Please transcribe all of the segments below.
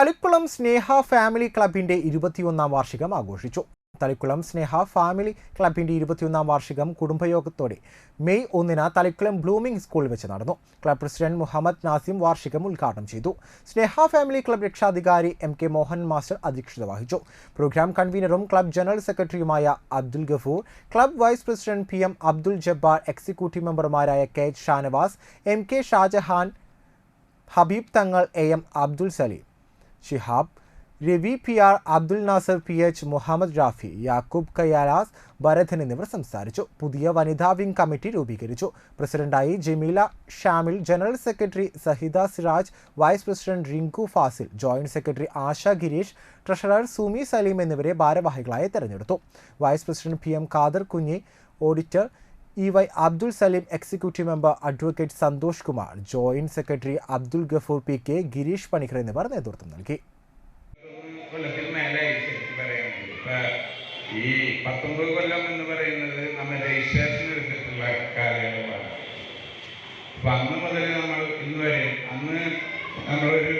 തളിക്കുളം സ്നേഹ family ക്ലബിന്റെ ഇരുപത്തിയൊന്നാം വാർഷികം ആഘോഷിച്ചു. തളിക്കുളം സ്നേഹ ഫാമിലി ക്ലബിന്റെ ഇരുപത്തിയൊന്നാം വാർഷികം കുടുംബയോഗത്തോടെ മെയ് ഒന്നിന് തളിക്കുളം ബ്ലൂമിംഗ് സ്കൂളിൽ വെച്ച് നടന്നു. ക്ലബ് പ്രസിഡന്റ് മുഹമ്മദ് നാസിം വാർഷികം ഉദ്ഘാടനം ചെയ്തു. സ്നേഹ ഫാമിലി ക്ലബ് രക്ഷാധികാരി എം കെ മോഹൻ മാസ്റ്റർ അധ്യക്ഷത വഹിച്ചു. പ്രോഗ്രാം കൺവീനറും ക്ലബ് ജനറൽ സെക്രട്ടറിയുമായ Abdul Gafoor club vice president P M Abdul Jabbar executive മെമ്പർമാരായ K Shanavas M K Shajahan Habeeb Thangal A M Abdul Saleem. Shihab Ravi P R Abdul Nasar P H Muhammad Rafi Yakub Kayalas Bharathan എന്നിവർ സംസാരിച്ചു. പുതിയ വനിതാ wing committee രൂപീകരിച്ചു. പ്രസിഡന്റായി Jameela Shamil general secretary Sahida Siraj vice president Rinku Fasil joint secretary Asha Girish treasurer Sumi Saleem എന്നിവരെ ഭാരവാഹികളായി തെരഞ്ഞെടുത്തു. Vice president P M Khader Kunhi auditor E Y Abdul Saleem executive member advocate Santhosh Kumar joint secretary Abdul Gafoor P K Girish Panicker എന്നിവർ നേതൃത്വം നൽകി. ഈ പത്തൊമ്പത് കൊല്ലം എന്ന് പറയുന്നത് നമ്മൾ രജിസ്ട്രേഷൻ എടുത്തിട്ടുള്ള കാലയളവാണ്. അപ്പം അന്ന് മുതൽ നമ്മൾ ഇന്ന് വരെ അന്ന് നമ്മളൊരു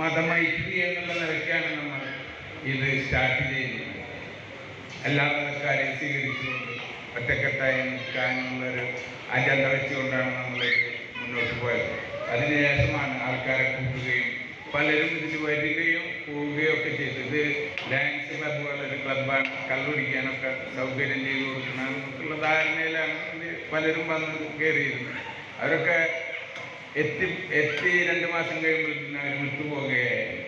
മതമൈത്രി എന്നുള്ള നിലയ്ക്കാണ് നമ്മൾ ഇത് സ്റ്റാർട്ട് ചെയ്യുന്നത് എല്ലാ മതക്കാരെയും സ്വീകരിച്ചുകൊണ്ട് ഒറ്റക്കെട്ടായി നിൽക്കാനുള്ളൊരു അജണ്ട വെച്ചുകൊണ്ടാണ് നമ്മൾ മുന്നോട്ട് പോയത്. അതിനുശേഷമാണ് ആൾക്കാരെ കൂട്ടുകയും പലരും ഇതിൽ വരികയും പോവുകയും ഒക്കെ ചെയ്തു ഇത് ഡാൻസ് ക്ലബ് പോലൊരു ക്ലബ്ബാണ് കള്ളുടിക്കാനൊക്കെ സൗകര്യം ചെയ്തു കൊടുക്കണം എന്നൊക്കെയുള്ള ധാരണയിലാണ് പലരും വന്ന് കയറിയിരുന്നത്. അവരൊക്കെ എത്തി എത്തി രണ്ട് മാസം കഴിയുമ്പോഴത്തേക്കും അവർ വിട്ടുപോകുകയായിരുന്നു